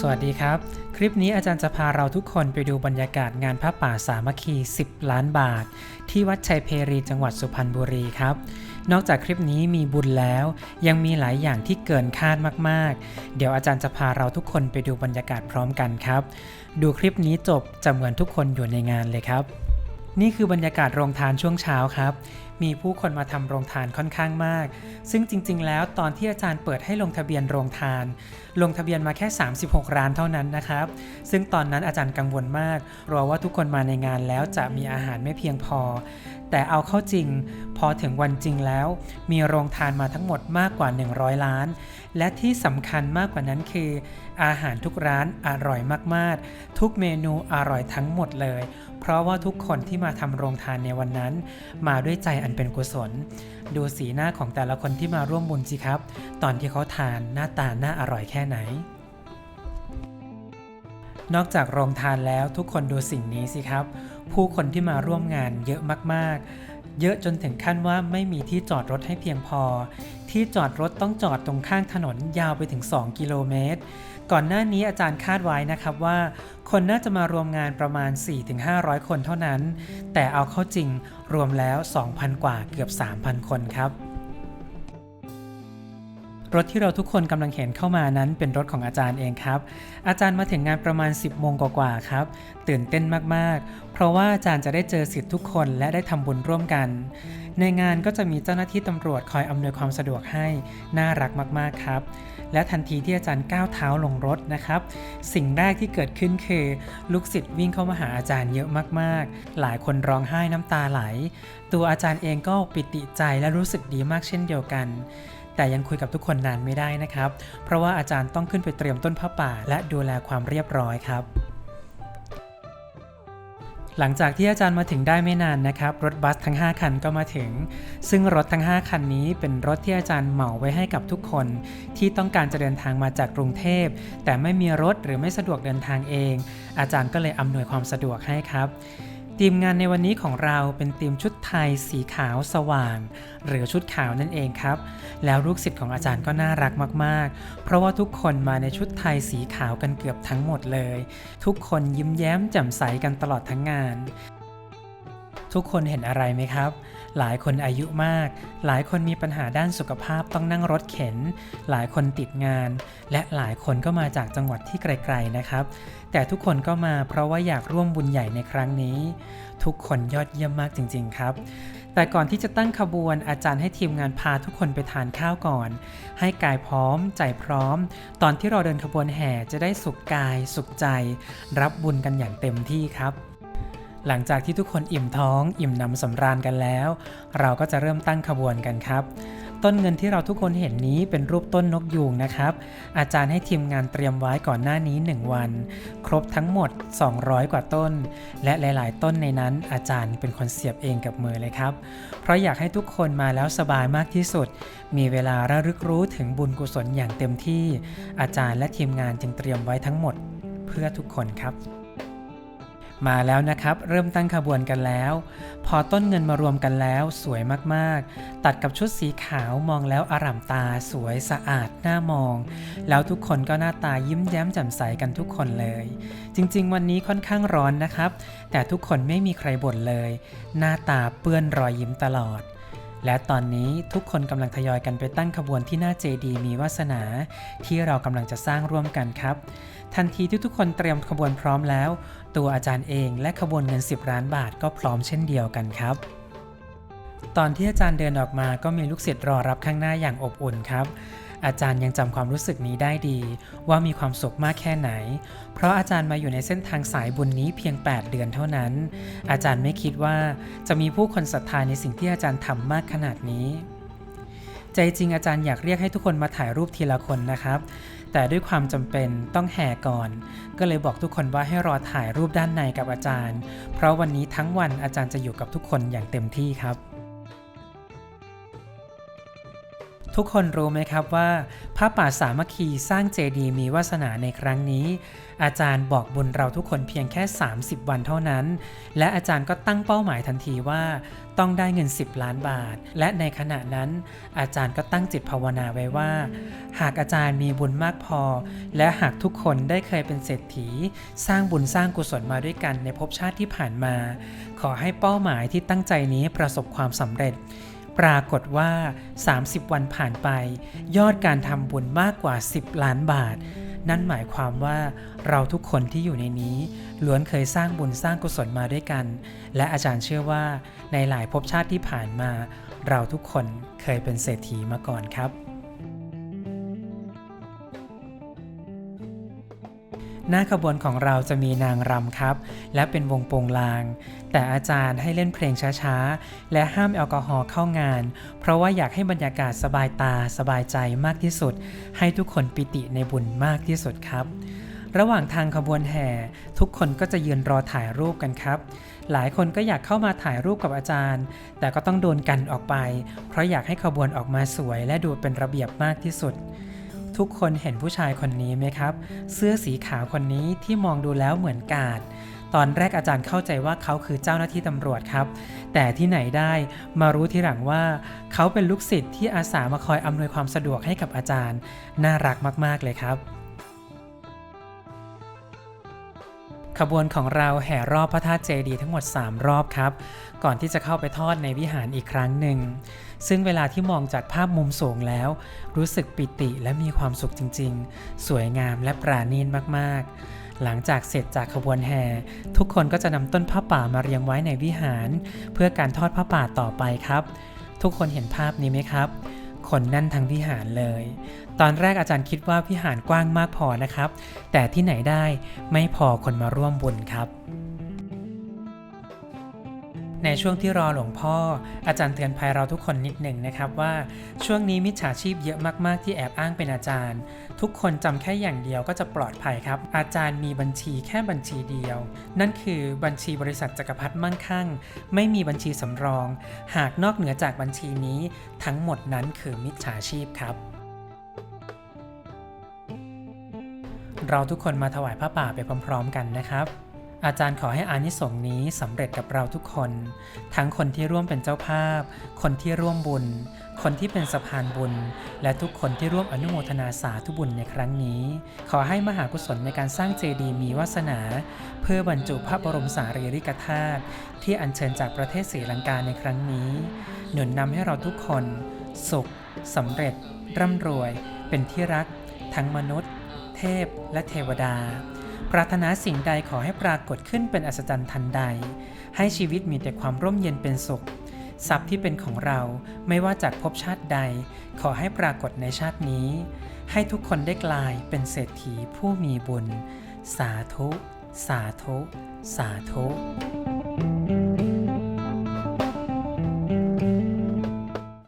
สวัสดีครับ คลิปนี้อาจารย์จะพาเราทุกคนไปดูบรรยากาศงานพระป่าสามัคคี 10 ล้านบาท ที่วัดชัยเพรีจังหวัดสุพรรณบุรีครับ นอกจากคลิปนี้มีบุญแล้ว ยังมีหลายอย่างที่เกินคาดมากๆ เดี๋ยวอาจารย์จะพาเราทุกคนไปดูบรรยากาศพร้อมกันครับ ดูคลิปนี้จบจะเหมือนทุกคนอยู่ในงานเลยครับ นี่คือบรรยากาศโรงทานช่วงเช้าครับมีผู้คนมาทำโรงทานค่อนข้างมาก ซึ่งจริง ๆ แล้วตอนที่อาจารย์เปิดให้ลงทะเบียนโรงทาน ลงทะเบียนมาแค่ 36 ร้านเท่านั้นนะครับ ซึ่งตอนนั้นอาจารย์กังวลมากกลัวว่าทุกคนมาในงานแล้วจะมีอาหารไม่เพียงพอ แต่เอาเข้าจริง พอถึงวันจริงแล้ว มีโรงทานมาทั้งหมดมากกว่า 100 ล้าน และที่สำคัญมากกว่านั้นคือ อาหารทุกร้านอร่อยมากๆ ทุกเมนูอร่อยทั้งหมดเลย เพราะว่าทุกคนที่มาทำโรงทานในวันนั้น มาด้วยใจอันเป็นกุศล ดูสีหน้าของแต่ละคนที่มาร่วมบุญสิครับ ตอนที่เขาทานหน้าตาหน้าอร่อยแค่ไหน นอกจากโรงทานแล้วทุกคนดูสิ่งนี้สิครับ ผู้คนที่มาร่วมงานเยอะมากๆเยอะจนถึงขั้นว่าไม่มีที่จอดรถให้เพียงพอ ที่จอดรถต้องจอดตรงข้างถนนยาวไปถึง 2 กิโลเมตร ก่อนหน้านี้อาจารย์คาดไว้นะครับว่า คนน่าจะมารวมงานประมาณ 4-500 คนเท่านั้น แต่เอาเข้าจริงรวมแล้ว 2,000 กว่าเกือบ 3,000 คนครับ รถที่เราทุกคนกำลังเห็นเข้ามานั้นเป็นรถของอาจารย์เองครับ อาจารย์มาถึงงานประมาณ 10โมงกว่าๆครับ ตื่นเต้นมากๆ เพราะว่าอาจารย์จะได้เจอสิทธิ์ทุกคนและได้ทำบุญร่วมกัน ในงานก็จะมีเจ้าหน้าที่ตำรวจคอยอำนวยความสะดวกให้ น่ารักมากๆครับ และทันทีที่อาจารย์ก้าวเท้าลงรถนะครับ สิ่งแรกที่เกิดขึ้นคือ ลูกศิษย์วิ่งเข้ามาหาอาจารย์เยอะมากๆ หลายคนร้องไห้น้ำตาไหล ตัวอาจารย์เองก็ปิติใจและรู้สึกดีมากเช่นเดียวกัน แต่ยังคุยกับทุกคนนานไม่ได้นะครับ เพราะว่าอาจารย์ต้องขึ้นไปเตรียมต้นผ้าป่า และดูแลความเรียบร้อยครับ หลังจากที่อาจารย์มาถึงได้ไม่นานนะครับ รถบัสทั้ง 5 คันก็มาถึง ซึ่งรถทั้ง 5 คันนี้เป็นรถที่อาจารย์เหมาไว้ให้กับทุกคน ที่ต้องการจะเดินทางมาจากกรุงเทพ แต่ไม่มีรถหรือไม่สะดวกเดินทางเอง อาจารย์ก็เลยอำนวยความสะดวกให้ครับ ทีมงานในวันนี้ของเราเป็นทีมชุดไทยสีขาวสว่าง หรือชุดขาวนั่นเองครับ แล้วลูกศิษย์ของอาจารย์ก็น่ารักมากๆ เพราะว่าทุกคนมาในชุดไทยสีขาวกันเกือบทั้งหมดเลย ทุกคนยิ้มแย้มแจ่มใสกันตลอดทั้งงาน ทุกคนเห็นอะไรไหมครับ หลายคนอายุมาก หลายคนมีปัญหาด้านสุขภาพต้องนั่งรถเข็น หลายคนติดงาน และหลายคนก็มาจากจังหวัดที่ไกลๆนะครับ แต่ทุกคนก็มาเพราะว่าอยากร่วมบุญใหญ่ในครั้งนี้ ทุกคนยอดเยี่ยมมากจริง ๆ ครับแต่ก่อนที่จะตั้งขบวนอาจารย์ให้ทีมงานพาทุกคนไปทานข้าวก่อน ให้กายพร้อม ใจพร้อม ตอนที่เราเดินขบวนแห่จะได้สุขกาย สุขใจ รับบุญกันอย่างเต็มที่ครับ หลังจากที่ทุกคนอิ่มท้อง อิ่มหนำสำราญกันแล้ว เราก็จะเริ่มตั้งขบวนกันครับ ต้นเงินที่เราทุกคนเห็นนี้เป็นรูปต้นนกยูงนะครับ อาจารย์ให้ทีมงานเตรียมไว้ก่อนหน้านี้ 1 วัน ครบทั้งหมด 200 กว่าต้น และหลาย ๆ ต้นในนั้นอาจารย์เป็นคนเสียบเองกับมือเลยครับ เพราะอยากให้ทุกคนมาแล้วสบายมากที่สุด มีเวลาระลึกรู้ถึงบุญกุศลอย่างเต็มที่ อาจารย์และทีมงานจึงเตรียมไว้ทั้งหมด เพื่อทุกคนครับ มาแล้วนะครับ เริ่มตั้งขบวนกันแล้ว พอต้นเงินมารวมกันแล้ว สวยมากๆ ตัดกับชุดสีขาวมองแล้วอร่ามตาสวยสะอาดน่ามอง แล้วทุกคนก็หน้าตายิ้มแย้มแจ่มใสกันทุกคนเลย จริง ๆ วันนี้ค่อนข้างร้อนนะครับ แต่ทุกคนไม่มีใครบ่นเลย หน้าตาเปื้อนรอยยิ้มตลอด และตอนนี้ทุกคนกำลังทยอยกันไปตั้งขบวนที่หน้าเจดีมีวาสนา ที่เรากำลังจะสร้างร่วมกันครับ ทันทีที่ทุกคนเตรียมขบวนพร้อมแล้ว ตัวอาจารย์เองและขบวนเงิน 10 ล้านบาทก็พร้อมเช่นเดียวกันครับ ตอนที่อาจารย์เดินออกมาก็มีลูกศิษย์รอรับข้างหน้าอย่างอบอุ่นครับ อาจารย์ยังจำความรู้สึกนี้ได้ดี ว่ามีความสุขมากแค่ไหน เพราะอาจารย์มาอยู่ในเส้นทางสายบุญนี้เพียง 8 เดือนเท่านั้น อาจารย์ไม่คิดว่าจะมีผู้คนศรัทธาในสิ่งที่อาจารย์ทำมากขนาดนี้ ใจจริงอาจารย์อยากเรียกให้ทุกคนมาถ่ายรูปทีละคนนะครับ แต่ด้วยความจำเป็นต้องแห่ก่อน ก็เลยบอกทุกคนว่าให้รอถ่ายรูปด้านในกับอาจารย์ เพราะวันนี้ทั้งวันอาจารย์จะอยู่กับทุกคนอย่างเต็มที่ครับ ทุกคนรู้ไหมครับว่าพระป่าสามัคคีสร้างเจดีย์มีวาสนาในครั้งนี้ อาจารย์บอกบุญเราทุกคนเพียงแค่ 30 วันเท่านั้น และอาจารย์ก็ตั้งเป้าหมายทันทีว่า ต้องได้เงิน 10 ล้านบาท และในขณะนั้น อาจารย์ก็ตั้งจิตภาวนาไว้ว่า หากอาจารย์มีบุญมากพอ และหากทุกคนได้เคยเป็นเศรษฐี สร้างบุญสร้างกุศลมาด้วยกันในภพชาติที่ผ่านมา ขอให้เป้าหมายที่ตั้งใจนี้ประสบความสำเร็จ ปรากฏว่า 30 วันผ่านไป ยอดการทำบุญมากกว่า 10 ล้านบาท นั่นหมายความว่าเราทุกคนที่อยู่ในนี้ ล้วนเคยสร้างบุญสร้างกุศลมาด้วยกัน และอาจารย์เชื่อว่าในหลายภพชาติที่ผ่านมา เราทุกคนเคยเป็นเศรษฐีมาก่อนครับ หน้าขบวนของเราจะมีนางรำครับ และเป็นวงโปงลาง แต่อาจารย์ให้เล่นเพลงช้าๆ และห้ามแอลกอฮอล์เข้างาน เพราะว่าอยากให้บรรยากาศสบายตาสบายใจมากที่สุด ให้ทุกคนปิติในบุญมากที่สุดครับ ระหว่างทางขบวนแห่ ทุกคนก็จะยืนรอถ่ายรูปกันครับ หลายคนก็อยากเข้ามาถ่ายรูปกับอาจารย์ แต่ก็ต้องโดนกันออกไป เพราะอยากให้ขบวนออกมาสวยและดูเป็นระเบียบมากที่สุด ทุกคนเห็นผู้ชายคนนี้ไหมครับ เสื้อสีขาวคนนี้ที่มองดูแล้วเหมือนกาด ตอนแรกอาจารย์เข้าใจว่าเขาคือเจ้าหน้าที่ตำรวจครับ แต่ที่ไหนได้มารู้ทีหลังว่า เขาเป็นลูกศิษย์ที่อาสามาคอยอำนวยความสะดวกให้กับอาจารย์ น่ารักมาก ๆ เลยครับขบวนของเราแห่รอบพระธาตุเจดีย์ทั้งหมด 3 รอบครับ ก่อนที่จะเข้าไปทอดในวิหารอีกครั้งหนึ่ง ซึ่งเวลาที่มองจากภาพมุมสูงแล้ว รู้สึกปิติและมีความสุขจริง ๆ สวยงามและปราณีตมากๆ หลังจากเสร็จจากขบวนแห่ ทุกคนก็จะนำต้นผ้าป่ามาเรียงไว้ในวิหาร เพื่อการทอดผ้าป่าต่อไปครับ ทุกคนเห็นภาพนี้ไหมครับคนแน่นทั้งวิหารเลย ตอนแรกอาจารย์คิดว่าวิหารกว้างมากพอนะครับ แต่ที่ไหนได้ไม่พอคนมาร่วมบุญครับ ในช่วงที่รอหลวงพ่อ อาจารย์เตือนภัยเราทุกคนนิดหนึ่งนะครับว่าช่วงนี้มิจฉาชีพเยอะมาก ๆ ที่แอบอ้างเป็นอาจารย์ ทุกคนจำแค่อย่างเดียวก็จะปลอดภัยครับ อาจารย์มีบัญชีแค่บัญชีเดียว นั่นคือบัญชีบริษัทจักรพรรดิมั่งคั่ง ไม่มีบัญชีสำรอง หากนอกเหนือจากบัญชีนี้ ทั้งหมดนั้นคือมิจฉาชีพครับเราทุกคนมาถวายผ้าป่าไปพร้อม ๆ กันนะครับ อาจารย์ขอให้อานิสงส์นี้สำเร็จกับเราทุกคน ทั้งคนที่ร่วมเป็นเจ้าภาพ คนที่ร่วมบุญ คนที่เป็นสะพานบุญ และทุกคนที่ร่วมอนุโมทนาสาธุบุญในครั้งนี้ ขอให้มหากุศลในการสร้างเจดีย์มีวาสนา เพื่อบรรจุพระบรมสารีริกธาตุที่อัญเชิญจากประเทศศรีลังกาในครั้งนี้ หนุนนำให้เราทุกคน สุขสำเร็จ ร่ำรวย เป็นที่รัก ทั้งมนุษย์ เทพและเทวดา ปรารถนาสิ่งใดขอให้ปรากฏขึ้นเป็นอัศจรรย์ทันใด ให้ชีวิตมีแต่ความร่มเย็นเป็นสุข ทรัพย์ที่เป็นของเราไม่ว่าจากภพชาติใด ขอให้ปรากฏในชาตินี้ ให้ทุกคนได้กลายเป็นเศรษฐีผู้มีบุญ สาธุ สาธุ สาธุ